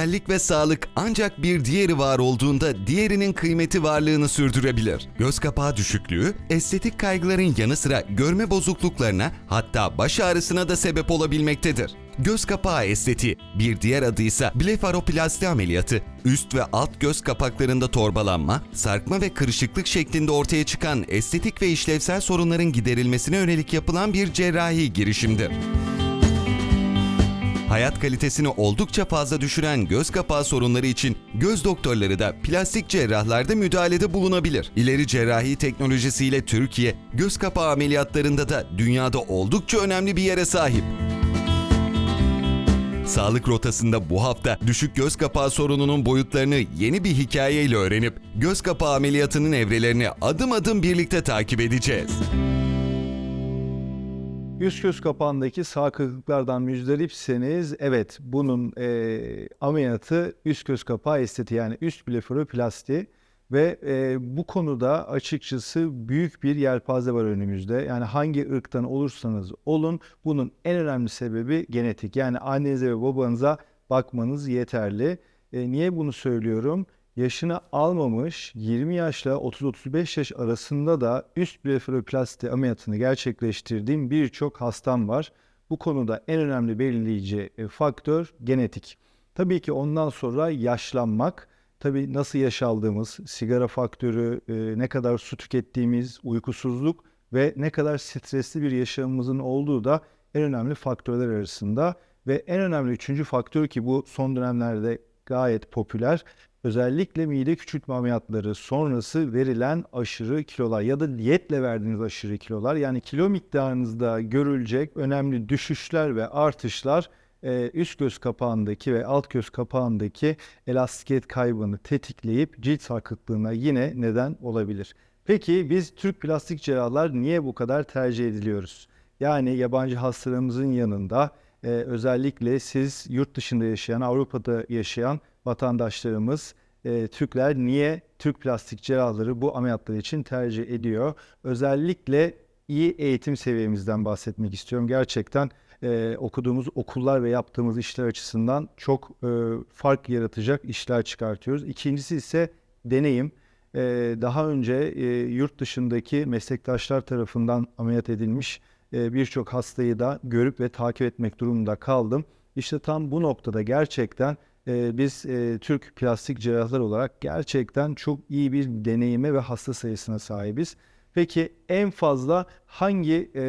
Güzellik ve sağlık ancak bir diğeri var olduğunda diğerinin kıymeti varlığını sürdürebilir. Göz kapağı düşüklüğü, estetik kaygıların yanı sıra görme bozukluklarına hatta baş ağrısına da sebep olabilmektedir. Göz kapağı estetiği, bir diğer adıysa blefaroplasti ameliyatı, üst ve alt göz kapaklarında torbalanma, sarkma ve kırışıklık şeklinde ortaya çıkan estetik ve işlevsel sorunların giderilmesine yönelik yapılan bir cerrahi girişimdir. Hayat kalitesini oldukça fazla düşüren göz kapağı sorunları için göz doktorları da plastik cerrahlarda müdahalede bulunabilir. İleri cerrahi teknolojisiyle Türkiye, göz kapağı ameliyatlarında da dünyada oldukça önemli bir yere sahip. Sağlık rotasında bu hafta düşük göz kapağı sorununun boyutlarını yeni bir hikayeyle öğrenip göz kapağı ameliyatının evrelerini adım adım birlikte takip edeceğiz. Yüz göz kapağındaki sağ kırıklıklardan evet bunun e, ameliyatı üst göz kapağı estetiği yani üst blefaroplasti ve e, bu konuda açıkçası büyük bir yelpaze var önümüzde. Yani hangi ırktan olursanız olun bunun en önemli sebebi genetik. Yani annenize ve babanıza bakmanız yeterli. E, niye bunu söylüyorum? Yaşını almamış 20 yaşla 30-35 yaş arasında da üst blefaroplasti ameliyatını gerçekleştirdiğim birçok hastam var. Bu konuda en önemli belirleyici e, faktör genetik. Tabii ki ondan sonra yaşlanmak, tabii nasıl yaş aldığımız, sigara faktörü, e, ne kadar su tükettiğimiz, uykusuzluk ve ne kadar stresli bir yaşamımızın olduğu da en önemli faktörler arasında. Ve en önemli üçüncü faktör ki bu son dönemlerde gayet popüler. Özellikle mide küçültme ameliyatları sonrası verilen aşırı kilolar ya da diyetle verdiğiniz aşırı kilolar yani kilo miktarınızda görülecek önemli düşüşler ve artışlar e, üst göz kapağındaki ve alt göz kapağındaki elastikiyet kaybını tetikleyip cilt sarkıklığına yine neden olabilir. Peki biz Türk plastik cerrahlar niye bu kadar tercih ediliyoruz? Yani yabancı hastalarımızın yanında e, özellikle siz yurt dışında yaşayan, Avrupa'da yaşayan vatandaşlarımız, e, Türkler niye Türk plastik cerrahları bu ameliyatlar için tercih ediyor? Özellikle iyi eğitim seviyemizden bahsetmek istiyorum. Gerçekten e, okuduğumuz okullar ve yaptığımız işler açısından çok e, fark yaratacak işler çıkartıyoruz. İkincisi ise deneyim. E, daha önce e, yurt dışındaki meslektaşlar tarafından ameliyat edilmiş e, birçok hastayı da görüp ve takip etmek durumunda kaldım. İşte tam bu noktada gerçekten e, biz e, Türk plastik cerrahlar olarak gerçekten çok iyi bir deneyime ve hasta sayısına sahibiz. Peki en fazla hangi e,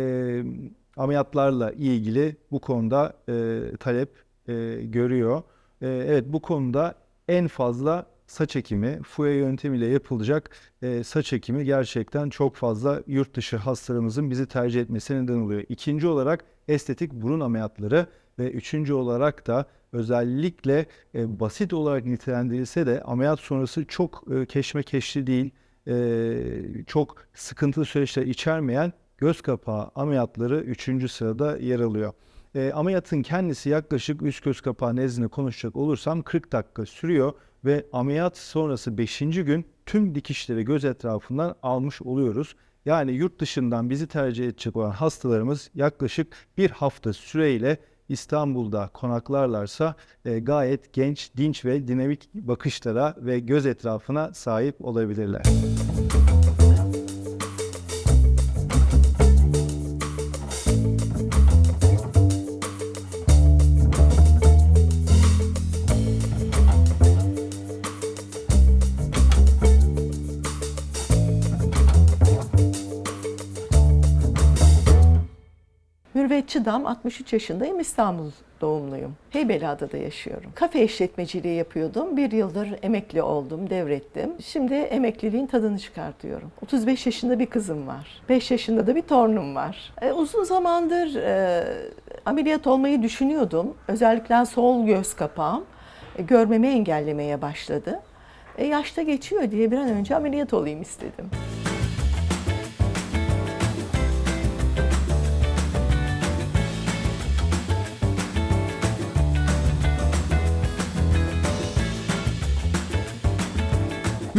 ameliyatlarla ilgili bu konuda e, talep e, görüyor? E, evet bu konuda en fazla saç ekimi, FUE yöntemiyle yapılacak e, saç ekimi gerçekten çok fazla yurt dışı hastalarımızın bizi tercih etmesine neden oluyor. İkinci olarak estetik burun ameliyatları ve üçüncü olarak da özellikle e, basit olarak nitelendirilse de ameliyat sonrası çok e, keşmekeşli değil, e, çok sıkıntılı süreçler içermeyen göz kapağı ameliyatları üçüncü sırada yer alıyor. E, ameliyatın kendisi yaklaşık üst göz kapağı nezdinde konuşacak olursam 40 dakika sürüyor ve ameliyat sonrası 5. gün tüm dikişleri göz etrafından almış oluyoruz. Yani yurt dışından bizi tercih edecek olan hastalarımız yaklaşık bir hafta süreyle İstanbul'da konaklarlarsa e, gayet genç, dinç ve dinamik bakışlara ve göz etrafına sahip olabilirler. Mürvet Çıdam, 63 yaşındayım, İstanbul doğumluyum. Heybeliada'da yaşıyorum. Kafe işletmeciliği yapıyordum. Bir yıldır emekli oldum, devrettim. Şimdi emekliliğin tadını çıkartıyorum. 35 yaşında bir kızım var. 5 yaşında da bir torunum var. E, uzun zamandır e, ameliyat olmayı düşünüyordum. Özellikle sol göz kapağım e, görmemi engellemeye başladı. E, yaşta geçiyor diye bir an önce ameliyat olayım istedim.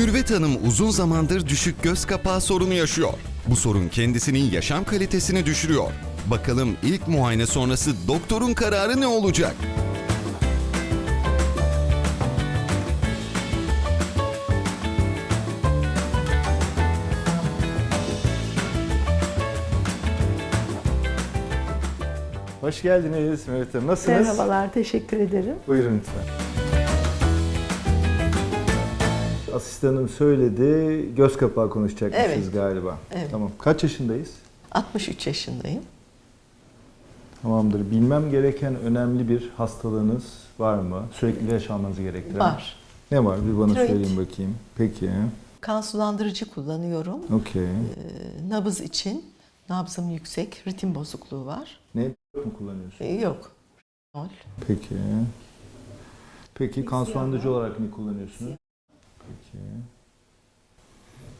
Mürvet Hanım uzun zamandır düşük göz kapağı sorunu yaşıyor. Bu sorun kendisinin yaşam kalitesini düşürüyor. Bakalım ilk muayene sonrası doktorun kararı ne olacak? Hoş geldiniz Mehmet Hanım. Nasılsınız? Merhabalar, teşekkür ederim. Buyurun lütfen. Asistanım söyledi, göz kapağı konuşacakmışız Evet. galiba. Evet. Tamam. Kaç yaşındayız? 63 yaşındayım. Tamamdır. Bilmem gereken önemli bir hastalığınız var mı? Sürekli ilaç almanızı gerektiren. Var. Ne var? Bir bana Tiroid. söyleyin bakayım. Peki. Kan sulandırıcı kullanıyorum. Okey. Ee, nabız için. Nabzım yüksek, ritim bozukluğu var. Ne mi kullanıyorsun? Ee, yok. Peki. Peki kan sulandırıcı olarak ne kullanıyorsunuz?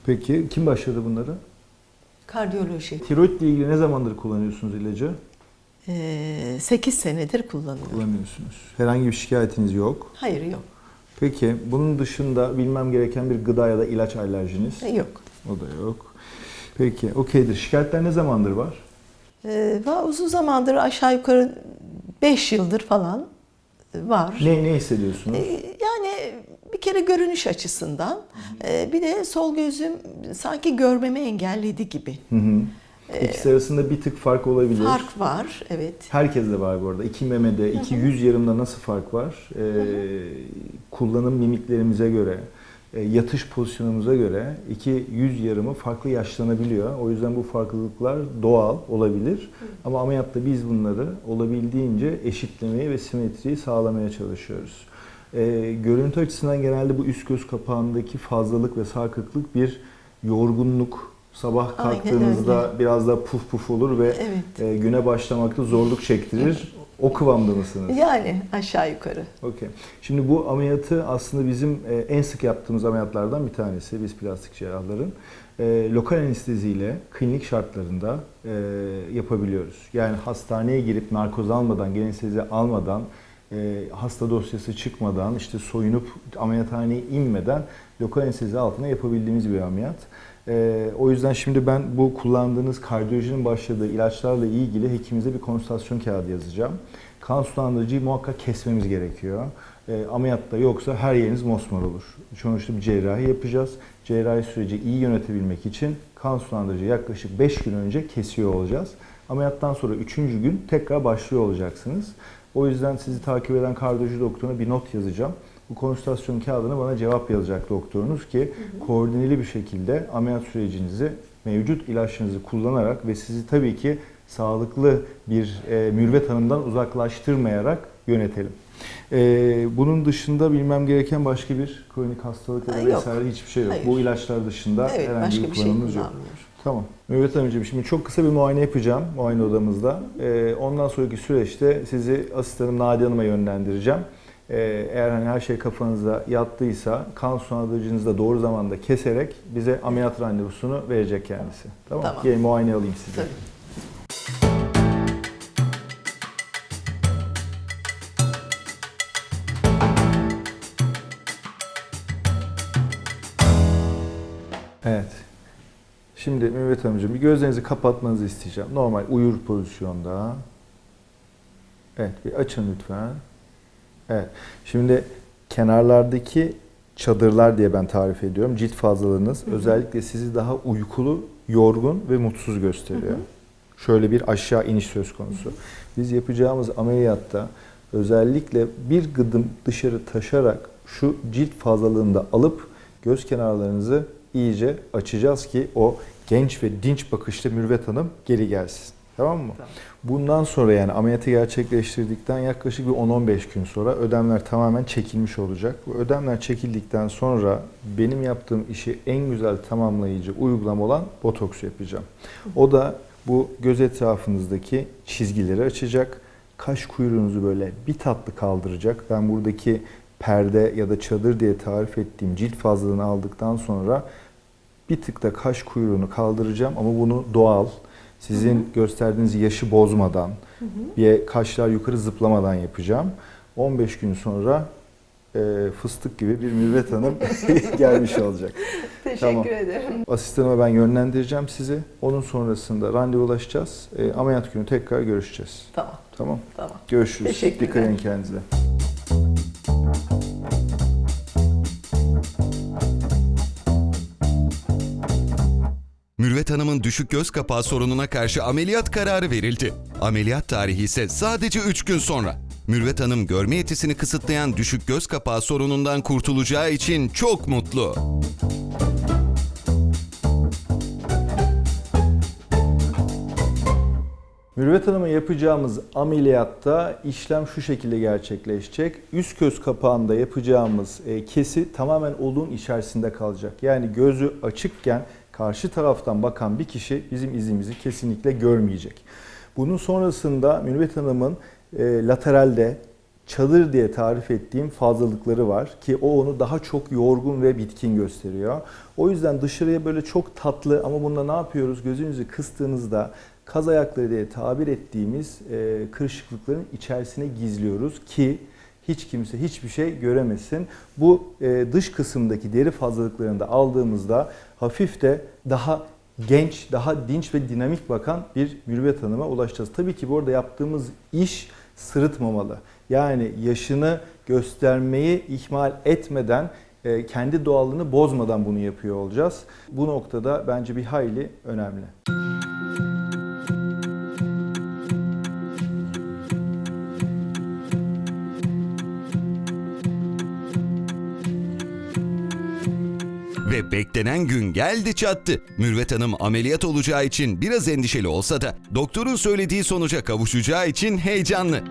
Peki. Kim başladı bunları? Kardiyoloji. Tiroid ile ilgili ne zamandır kullanıyorsunuz ilacı? Ee, 8 senedir kullanıyorum. Kullanıyorsunuz. Herhangi bir şikayetiniz yok. Hayır yok. Peki bunun dışında bilmem gereken bir gıda ya da ilaç alerjiniz? Ee, Yok. O da yok. Peki okeydir. Şikayetler ne zamandır var? Ee, va- uzun zamandır aşağı yukarı 5 yıldır falan var. Ne, ne hissediyorsunuz? Ee, Yani bir kere görünüş açısından ee, bir de sol gözüm sanki görmemi engelledi gibi. Hı hı. İkisi arasında bir tık fark olabilir. Fark var evet. Herkeste var bu arada. İki memede, iki yüz yarımda nasıl fark var? Ee, kullanım mimiklerimize göre, e, yatış pozisyonumuza göre iki yüz yarımı farklı yaşlanabiliyor. O yüzden bu farklılıklar doğal olabilir. Ama ameliyatta biz bunları olabildiğince eşitlemeyi ve simetriyi sağlamaya çalışıyoruz. Ee, görüntü açısından genelde bu üst göz kapağındaki fazlalık ve sarkıklık bir yorgunluk, sabah kalktığınızda biraz daha puf puf olur ve Evet. e, güne başlamakta zorluk çektirir. O kıvamda mısınız? Yani aşağı yukarı. Okey. Şimdi bu ameliyatı aslında bizim e, en sık yaptığımız ameliyatlardan bir tanesi biz plastik cerrahların. E, lokal anesteziyle klinik şartlarında e, yapabiliyoruz. Yani hastaneye girip narkoz almadan, gen anestezi almadan, e, hasta dosyası çıkmadan, işte soyunup ameliyathaneye inmeden lokal anestezi altına yapabildiğimiz bir ameliyat. E, o yüzden şimdi ben bu kullandığınız kardiyolojinin başladığı ilaçlarla ilgili hekimimize bir konsültasyon kağıdı yazacağım. Kan sulandırıcıyı muhakkak kesmemiz gerekiyor. E, ameliyatta yoksa her yeriniz mosmor olur. Sonuçta bir cerrahi yapacağız. Cerrahi süreci iyi yönetebilmek için kan sulandırıcıyı yaklaşık 5 gün önce kesiyor olacağız. Ameliyattan sonra 3. gün tekrar başlıyor olacaksınız. O yüzden sizi takip eden kardiyoloji doktoruna bir not yazacağım. Bu konsültasyon kağıdına bana cevap yazacak doktorunuz ki koordineli bir şekilde ameliyat sürecinizi mevcut ilaçlarınızı kullanarak ve sizi tabii ki sağlıklı bir e, mürvet hanımdan uzaklaştırmayarak yönetelim. E, bunun dışında bilmem gereken başka bir kronik hastalık ya da vesaire hiçbir şey yok. Hayır. Bu ilaçlar dışında Evet herhangi bir bir şey kullanımımız yok. Tamam. Mehmet Hanımcığım şimdi çok kısa bir muayene yapacağım muayene odamızda. Ee, ondan sonraki süreçte sizi asistanım Nadi Hanım'a yönlendireceğim. Ee, eğer hani her şey kafanızda yattıysa kan sulandırıcınızı da doğru zamanda keserek bize ameliyat randevusunu verecek kendisi. Tamam. Tamam. Gelin muayene alayım sizi. Tabii. Şimdi Mehmet Hanımcığım bir gözlerinizi kapatmanızı isteyeceğim. Normal uyur pozisyonda. Evet bir açın lütfen. Evet. Şimdi kenarlardaki çadırlar diye ben tarif ediyorum. Cilt fazlalığınız özellikle sizi daha uykulu, yorgun ve mutsuz gösteriyor. Şöyle bir aşağı iniş söz konusu. Biz yapacağımız ameliyatta özellikle bir gıdım dışarı taşarak şu cilt fazlalığını da alıp göz kenarlarınızı iyice açacağız ki o genç ve dinç bakışlı Mürvet Hanım geri gelsin. Tamam mı? Tamam. Bundan sonra yani ameliyatı gerçekleştirdikten yaklaşık bir 10-15 gün sonra ödemler tamamen çekilmiş olacak. Bu ödemler çekildikten sonra benim yaptığım işi en güzel tamamlayıcı uygulama olan botoks yapacağım. O da bu göz etrafınızdaki çizgileri açacak. Kaş kuyruğunuzu böyle bir tatlı kaldıracak. Ben buradaki perde ya da çadır diye tarif ettiğim cilt fazlalığını aldıktan sonra bir tık da kaş kuyruğunu kaldıracağım ama bunu doğal, sizin gösterdiğiniz yaşı bozmadan, bir kaşlar yukarı zıplamadan yapacağım. 15 gün sonra e, fıstık gibi bir Mürvet Hanım gelmiş olacak. Teşekkür Tamam. ederim. Asistanıma ben yönlendireceğim sizi. Onun sonrasında randevulaşacağız. E, ameliyat günü tekrar görüşeceğiz. Tamam, Tamam. tamam. Görüşürüz. Dikkat edin kendinize. Hanım'ın düşük göz kapağı sorununa karşı ameliyat kararı verildi. Ameliyat tarihi ise sadece 3 gün sonra. Mürvet Hanım görme yetisini kısıtlayan düşük göz kapağı sorunundan kurtulacağı için çok mutlu. Mürvet Hanım'a yapacağımız ameliyatta işlem şu şekilde gerçekleşecek. Üst göz kapağında yapacağımız e, kesi tamamen olduğun içerisinde kalacak. Yani gözü açıkken karşı taraftan bakan bir kişi bizim izimizi kesinlikle görmeyecek. Bunun sonrasında Mürvet Hanım'ın e, lateralde çadır diye tarif ettiğim fazlalıkları var ki o onu daha çok yorgun ve bitkin gösteriyor. O yüzden dışarıya böyle çok tatlı ama bunda ne yapıyoruz? Gözünüzü kıstığınızda kaz ayakları diye tabir ettiğimiz e, kırışıklıkların içerisine gizliyoruz ki hiç kimse hiçbir şey göremesin. Bu e, dış kısımdaki deri fazlalıklarını da aldığımızda hafif de daha genç, daha dinç ve dinamik bakan bir mürüvvet hanıma ulaşacağız. Tabii ki burada yaptığımız iş sırıtmamalı. Yani yaşını göstermeyi ihmal etmeden e, kendi doğallığını bozmadan bunu yapıyor olacağız. Bu noktada bence bir hayli önemli. Ve beklenen gün geldi çattı. Mürvet Hanım ameliyat olacağı için biraz endişeli olsa da doktorun söylediği sonuca kavuşacağı için heyecanlı.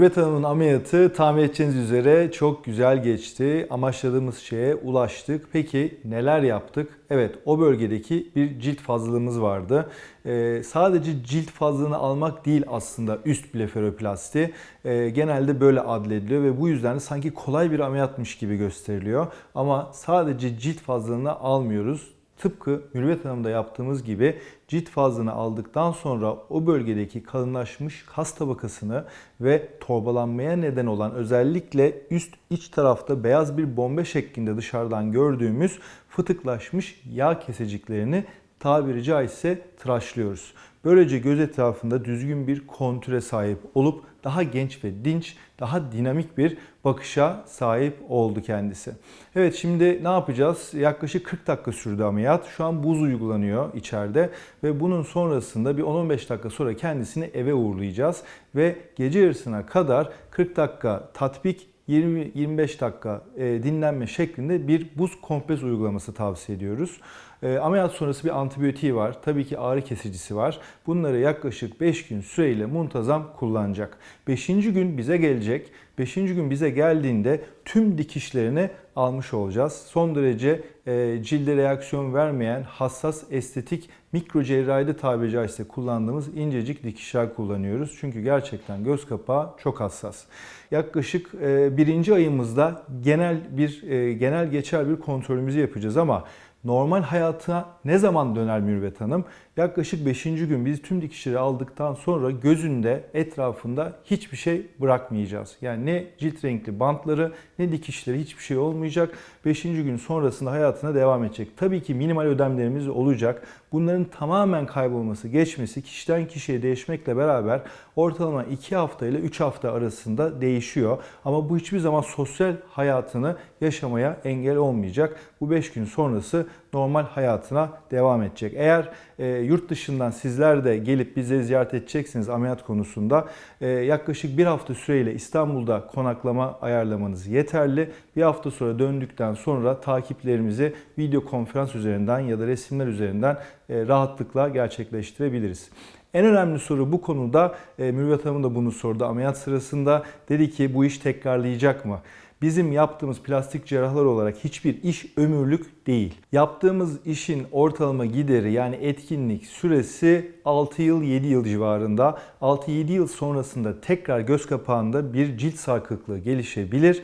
Mürvet Hanım'ın ameliyatı tahmin edeceğiniz üzere çok güzel geçti. Amaçladığımız şeye ulaştık. Peki neler yaptık? Evet o bölgedeki bir cilt fazlalığımız vardı. Ee, sadece cilt fazlalığını almak değil aslında üst blefaroplasti. Ee, genelde böyle adlediliyor ve bu yüzden de sanki kolay bir ameliyatmış gibi gösteriliyor. Ama sadece cilt fazlalığını almıyoruz. Tıpkı Mürvet Hanım'da yaptığımız gibi cilt fazlını aldıktan sonra o bölgedeki kalınlaşmış kas tabakasını ve torbalanmaya neden olan özellikle üst iç tarafta beyaz bir bombe şeklinde dışarıdan gördüğümüz fıtıklaşmış yağ keseciklerini tabiri caizse tıraşlıyoruz. Böylece göz etrafında düzgün bir kontüre sahip olup daha genç ve dinç, daha dinamik bir bakışa sahip oldu kendisi. Evet şimdi ne yapacağız? Yaklaşık 40 dakika sürdü ameliyat. Şu an buz uygulanıyor içeride ve bunun sonrasında bir 10-15 dakika sonra kendisini eve uğurlayacağız ve gece yarısına kadar 40 dakika tatbik 20-25 dakika e, dinlenme şeklinde bir buz kompres uygulaması tavsiye ediyoruz. E, ameliyat sonrası bir antibiyotiği var. Tabii ki ağrı kesicisi var. Bunları yaklaşık 5 gün süreyle muntazam kullanacak. 5. gün bize gelecek. 5. gün bize geldiğinde tüm dikişlerini almış olacağız. Son derece e, cilde reaksiyon vermeyen hassas estetik mikro cerrahide tabiri caizse kullandığımız incecik dikişler kullanıyoruz. Çünkü gerçekten göz kapağı çok hassas. Yaklaşık e, birinci ayımızda genel bir e, genel geçer bir kontrolümüzü yapacağız ama normal hayatına ne zaman döner Mürvet Hanım? Yaklaşık 5. gün biz tüm dikişleri aldıktan sonra gözünde etrafında hiçbir şey bırakmayacağız. Yani ne cilt renkli bantları ne dikişleri hiçbir şey olmayacak. 5. gün sonrasında hayatına devam edecek. Tabii ki minimal ödemlerimiz olacak. Bunların tamamen kaybolması, geçmesi kişiden kişiye değişmekle beraber ortalama 2 hafta ile 3 hafta arasında değişiyor. Ama bu hiçbir zaman sosyal hayatını yaşamaya engel olmayacak. Bu 5 gün sonrası normal hayatına devam edecek. Eğer e, yurt dışından sizler de gelip bize ziyaret edeceksiniz ameliyat konusunda e, yaklaşık bir hafta süreyle İstanbul'da konaklama ayarlamanız yeterli. Bir hafta sonra döndükten sonra takiplerimizi video konferans üzerinden ya da resimler üzerinden e, rahatlıkla gerçekleştirebiliriz. En önemli soru bu konuda e, Mürvet Hanım da bunu sordu ameliyat sırasında. Dedi ki bu iş tekrarlayacak mı? Bizim yaptığımız plastik cerrahlar olarak hiçbir iş ömürlük değil. Yaptığımız işin ortalama gideri yani etkinlik süresi 6 yıl 7 yıl civarında. 6-7 yıl sonrasında tekrar göz kapağında bir cilt sarkıklığı gelişebilir.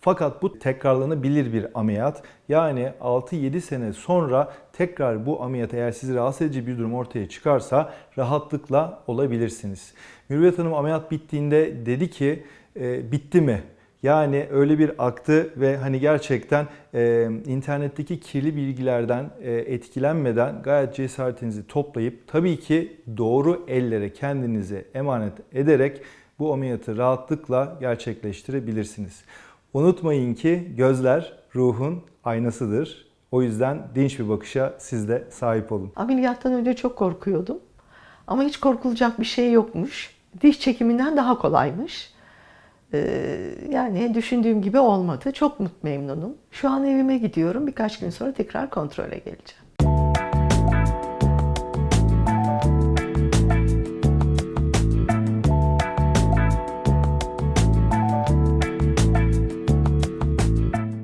Fakat bu tekrarlanabilir bir ameliyat. Yani 6-7 sene sonra tekrar bu ameliyat eğer sizi rahatsız edici bir durum ortaya çıkarsa rahatlıkla olabilirsiniz. Mürüvvet Hanım ameliyat bittiğinde dedi ki "E, bitti mi? Yani öyle bir aktı ve hani gerçekten e, internetteki kirli bilgilerden e, etkilenmeden gayet cesaretinizi toplayıp tabii ki doğru ellere kendinizi emanet ederek bu ameliyatı rahatlıkla gerçekleştirebilirsiniz. Unutmayın ki gözler ruhun aynasıdır. O yüzden dinç bir bakışa siz de sahip olun. Ameliyattan önce çok korkuyordum. Ama hiç korkulacak bir şey yokmuş. Diş çekiminden daha kolaymış. Ee, yani düşündüğüm gibi olmadı. Çok mut memnunum. Şu an evime gidiyorum. Birkaç gün sonra tekrar kontrole geleceğim.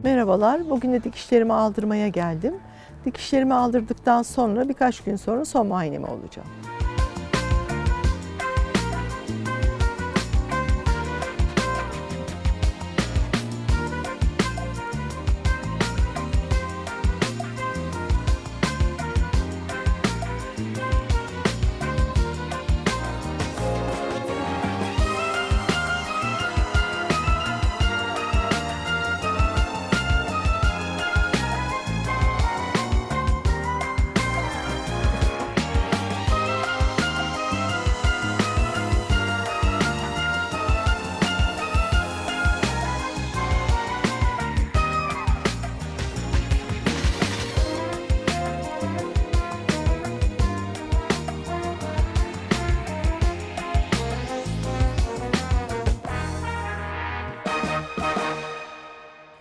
Merhabalar. Bugün de dikişlerimi aldırmaya geldim. Dikişlerimi aldırdıktan sonra birkaç gün sonra son muayeneme olacağım.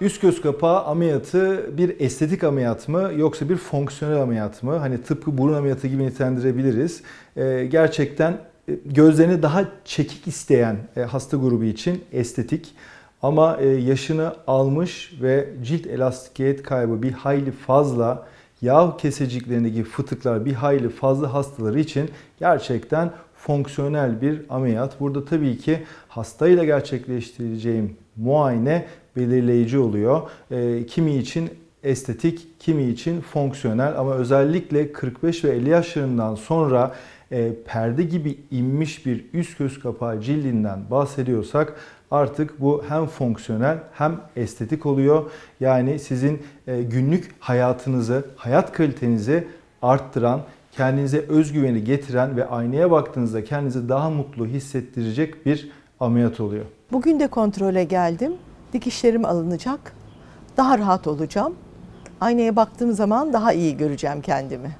Üst göz kapağı ameliyatı bir estetik ameliyat mı yoksa bir fonksiyonel ameliyat mı? Hani tıpkı burun ameliyatı gibi nitelendirebiliriz. Ee, gerçekten e, gözlerini daha çekik isteyen e, hasta grubu için estetik. Ama e, yaşını almış ve cilt elastikiyet kaybı bir hayli fazla, yağ keseciklerindeki fıtıklar bir hayli fazla hastaları için gerçekten fonksiyonel bir ameliyat. Burada tabii ki hastayla gerçekleştireceğim muayene belirleyici oluyor. E, kimi için estetik, kimi için fonksiyonel ama özellikle 45 ve 50 yaşlarından sonra e, perde gibi inmiş bir üst göz kapağı cildinden bahsediyorsak artık bu hem fonksiyonel hem estetik oluyor. Yani sizin e, günlük hayatınızı, hayat kalitenizi arttıran, kendinize özgüveni getiren ve aynaya baktığınızda kendinizi daha mutlu hissettirecek bir ameliyat oluyor. Bugün de kontrole geldim. Dikişlerim alınacak. Daha rahat olacağım. Aynaya baktığım zaman daha iyi göreceğim kendimi.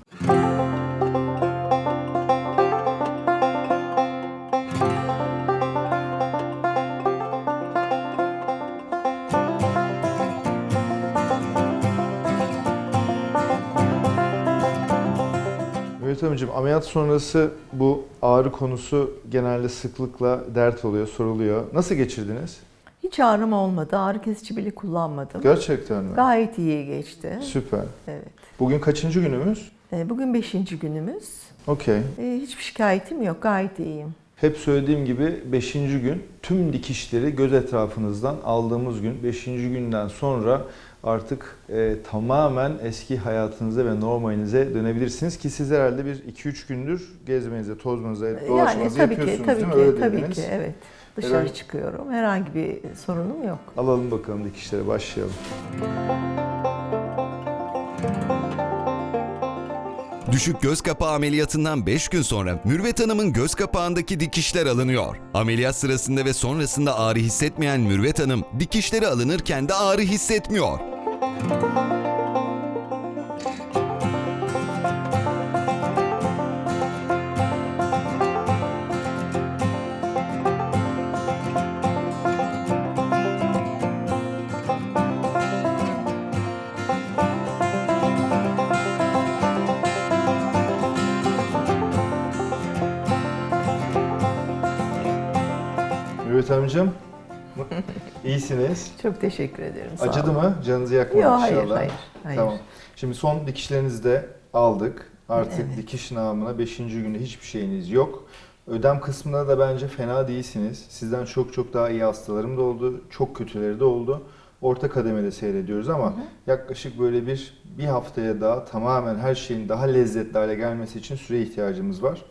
Hanımcığım ameliyat sonrası bu ağrı konusu genelde sıklıkla dert oluyor, soruluyor. Nasıl geçirdiniz? Hiç ağrım olmadı. Ağrı kesici bile kullanmadım. Gerçekten mi? Gayet iyi geçti. Süper. Evet. Bugün kaçıncı günümüz? Ee, Bugün beşinci günümüz. Okey. Ee, Hiçbir şikayetim yok. Gayet iyiyim. Hep söylediğim gibi 5. gün tüm dikişleri göz etrafınızdan aldığımız gün 5. günden sonra artık e, tamamen eski hayatınıza ve normalinize dönebilirsiniz ki siz herhalde bir 2-3 gündür gezmenize, tozmanıza, Yani dolaşmanıza tabii ki, yapıyorsunuz tabii değil mi? ki, Öyle tabii dediniz. ki, evet. Dışarı Herhangi- çıkıyorum. Herhangi bir sorunum yok. Alalım bakalım dikişlere başlayalım. Düşük göz kapağı ameliyatından 5 gün sonra Mürvet Hanım'ın göz kapağındaki dikişler alınıyor. Ameliyat sırasında ve sonrasında ağrı hissetmeyen Mürvet Hanım dikişleri alınırken de ağrı hissetmiyor. İyisiniz. Çok teşekkür ederim. sağ Acıdı olun. mı? Canınızı yakmadı Yok hayır, inşallah. hayır, hayır. Tamam. Şimdi son dikişlerinizi de aldık. Artık Evet. dikiş namına 5. günde hiçbir şeyiniz yok. Ödem kısmında da bence fena değilsiniz. Sizden çok çok daha iyi hastalarım da oldu. Çok kötüleri de oldu. Orta kademede seyrediyoruz ama yaklaşık böyle bir bir haftaya daha tamamen her şeyin daha lezzetli hale gelmesi için süre ihtiyacımız var.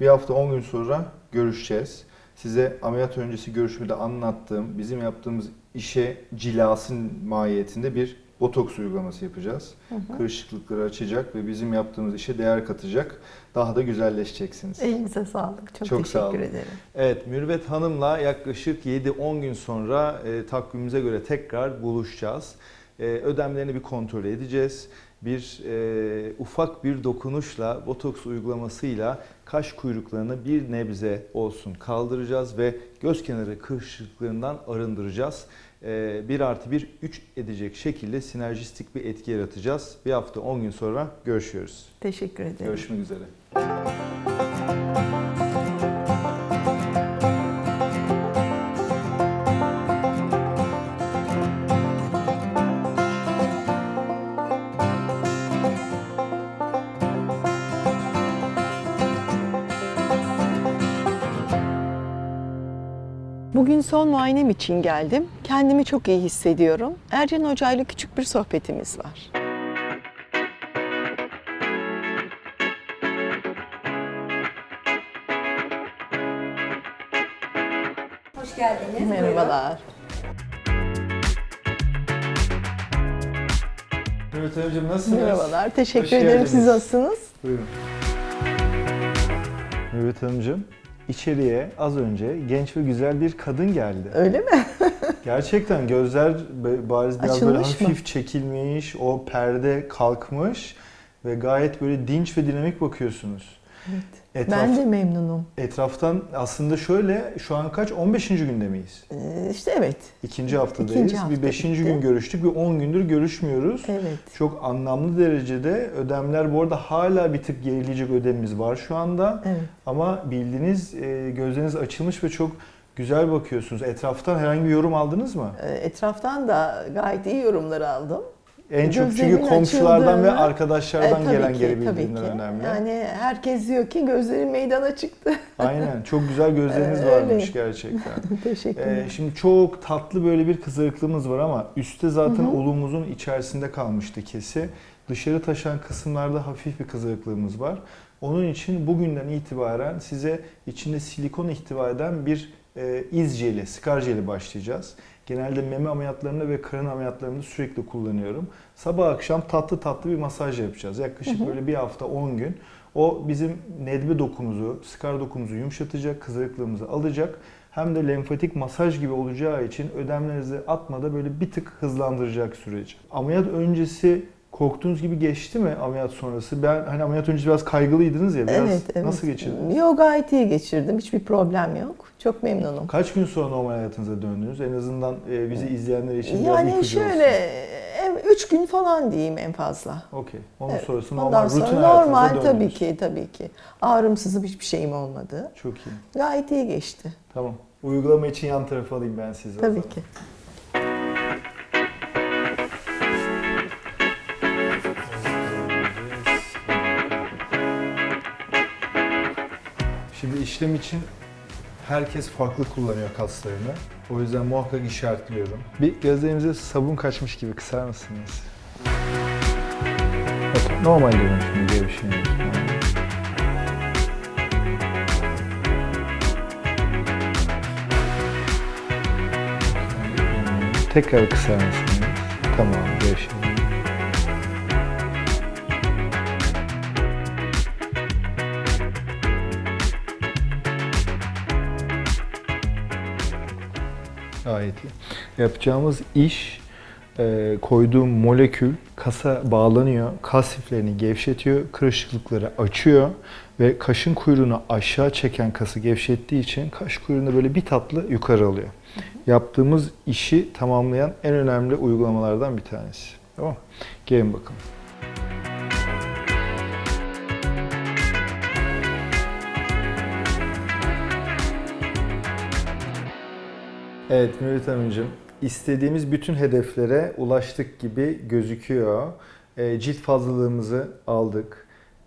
Bir hafta 10 gün sonra görüşeceğiz. Size ameliyat öncesi görüşmede anlattığım, bizim yaptığımız işe cilasın mahiyetinde bir botoks uygulaması yapacağız. Kırışıklıkları açacak ve bizim yaptığımız işe değer katacak. Daha da güzelleşeceksiniz. Elinize sağlık. Çok, Çok sağ teşekkür olun. ederim. Evet, Mürvet Hanım'la yaklaşık 7-10 gün sonra e, takvimimize göre tekrar buluşacağız. E, ödemlerini bir kontrol edeceğiz. Bir e, ufak bir dokunuşla, botoks uygulamasıyla kaş kuyruklarını bir nebze olsun kaldıracağız ve göz kenarı kırışıklıklarından arındıracağız. E, 1 artı 1, 3 edecek şekilde sinerjistik bir etki yaratacağız. Bir hafta 10 gün sonra görüşüyoruz. Teşekkür ederim. Görüşmek üzere. Muayenem için geldim. Kendimi çok iyi hissediyorum. Ercan Hoca ile küçük bir sohbetimiz var. Hoş geldiniz. Merhabalar. Mürvet Hanımcığım nasılsınız? Merhabalar. Teşekkür Hoş ederim. geldiniz. Siz nasılsınız? Buyurun. Mürvet Hanımcığım, içeriye az önce genç ve güzel bir kadın geldi. Öyle mi? Gerçekten gözler bariz biraz böyle Açılmış mı? hafif çekilmiş, o perde kalkmış ve gayet böyle dinç ve dinamik bakıyorsunuz. Etraf, Ben de memnunum. Etraftan aslında şöyle, şu an kaç? 15. günde miyiz? Ee, işte evet. İkinci haftadayız. İkinci hafta bir 5. bitti. gün görüştük. Bir 10 gündür görüşmüyoruz. Evet. Çok anlamlı derecede ödemler bu arada hala bir tık gerileyecek ödemimiz var şu anda. Evet. Ama bildiğiniz e, gözleriniz açılmış ve çok güzel bakıyorsunuz. Etraftan herhangi bir yorum aldınız mı? Ee, Etraftan da gayet iyi yorumlar aldım. En çok çünkü komşulardan ve arkadaşlardan tabii gelen ki, geri bildirimler önemli. Yani herkes diyor ki gözlerim meydana çıktı. Aynen. Çok güzel gözleriniz Ee, öyle. varmış gerçekten. Teşekkürler. Ee, şimdi çok tatlı böyle bir kızarıklığımız var ama üstte zaten Hı hı. olumuzun içerisinde kalmıştı kesi. Dışarı taşan kısımlarda hafif bir kızarıklığımız var. Onun için bugünden itibaren size içinde silikon ihtiva eden bir e, iz jeli, skar jeli başlayacağız. Genelde meme ameliyatlarında ve karın ameliyatlarında sürekli kullanıyorum. Sabah akşam tatlı tatlı bir masaj yapacağız. Yaklaşık böyle bir hafta 10 gün. O bizim nedbe dokumuzu, skar dokumuzu yumuşatacak, kızarıklığımızı alacak. Hem de lenfatik masaj gibi olacağı için ödemlerinizi atmada böyle bir tık hızlandıracak süreci. Ameliyat öncesi korktuğunuz gibi geçti mi ameliyat sonrası? Ben hani ameliyat öncesi biraz kaygılıydınız ya biraz evet, evet. nasıl geçirdiniz? Yok gayet iyi geçirdim. Hiçbir problem yok. Çok memnunum. Kaç gün sonra normal hayatınıza döndünüz? En azından e, bizi izleyenler için biraz Yani ipucu şöyle olsun. em- üç gün falan diyeyim en fazla. Okey. Onun Evet, sonrası normal Ondan rutin sonra hayatınıza normal döndünüz. tabii ki tabii ki. Ağrımsızım hiçbir şeyim olmadı. Çok iyi. Gayet iyi geçti. Tamam. Uygulama için yan tarafa alayım ben sizi. Tabii ki. Şimdi işlem için herkes farklı kullanıyor kaslarını. O yüzden muhakkak işaretliyorum. Bir gözlerinize sabun kaçmış gibi kısar mısınız? Bakın normal görün şimdi bir şey yok. Tekrar kısar mısınız? Tamam, gevşeyin. Gayet iyi. Yapacağımız iş e, koyduğum molekül kasa bağlanıyor, kas liflerini gevşetiyor, kırışıklıkları açıyor ve kaşın kuyruğunu aşağı çeken kası gevşettiği için kaş kuyruğunu böyle bir tatlı yukarı alıyor. Yaptığımız işi tamamlayan en önemli uygulamalardan bir tanesi. Tamam? Gelin bakalım. Evet Mürvet Hanımcığım, istediğimiz bütün hedeflere ulaştık gibi gözüküyor. E, cilt fazlalığımızı aldık.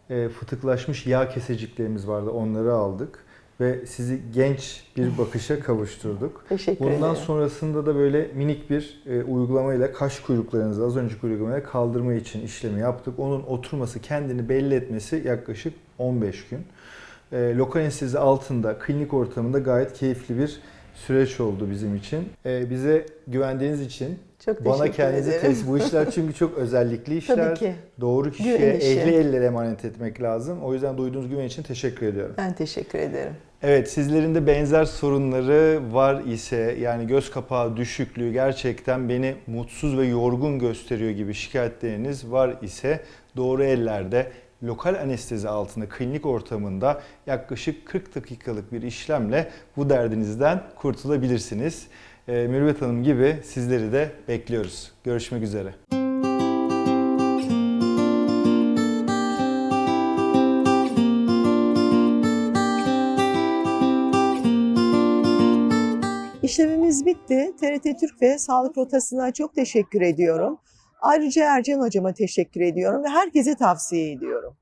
E, fıtıklaşmış yağ keseciklerimiz vardı onları aldık. Ve sizi genç bir bakışa kavuşturduk. Teşekkür Bundan ederim. sonrasında da böyle minik bir e, uygulamayla kaş kuyruklarınızı az önceki uygulamayla kaldırma için işlemi yaptık. Onun oturması, kendini belli etmesi yaklaşık 15 gün. E, lokal anestezi altında, klinik ortamında gayet keyifli bir süreç oldu bizim için. E, bize güvendiğiniz için Çok bana kendinizi test bu işler çünkü çok özellikli işler. Tabii ki. Doğru kişiye, Güven işi. ehli ellere emanet etmek lazım. O yüzden duyduğunuz güven için teşekkür ediyorum. Ben teşekkür ederim. Evet sizlerin de benzer sorunları var ise yani göz kapağı düşüklüğü gerçekten beni mutsuz ve yorgun gösteriyor gibi şikayetleriniz var ise doğru ellerde lokal anestezi altında klinik ortamında yaklaşık 40 dakikalık bir işlemle bu derdinizden kurtulabilirsiniz. Ee, Mürüvvet Hanım gibi sizleri de bekliyoruz. Görüşmek üzere. İşlemimiz bitti. TRT Türk ve Sağlık Rotası'na çok teşekkür ediyorum. Ayrıca Ercan Hocama teşekkür ediyorum ve herkese tavsiye ediyorum.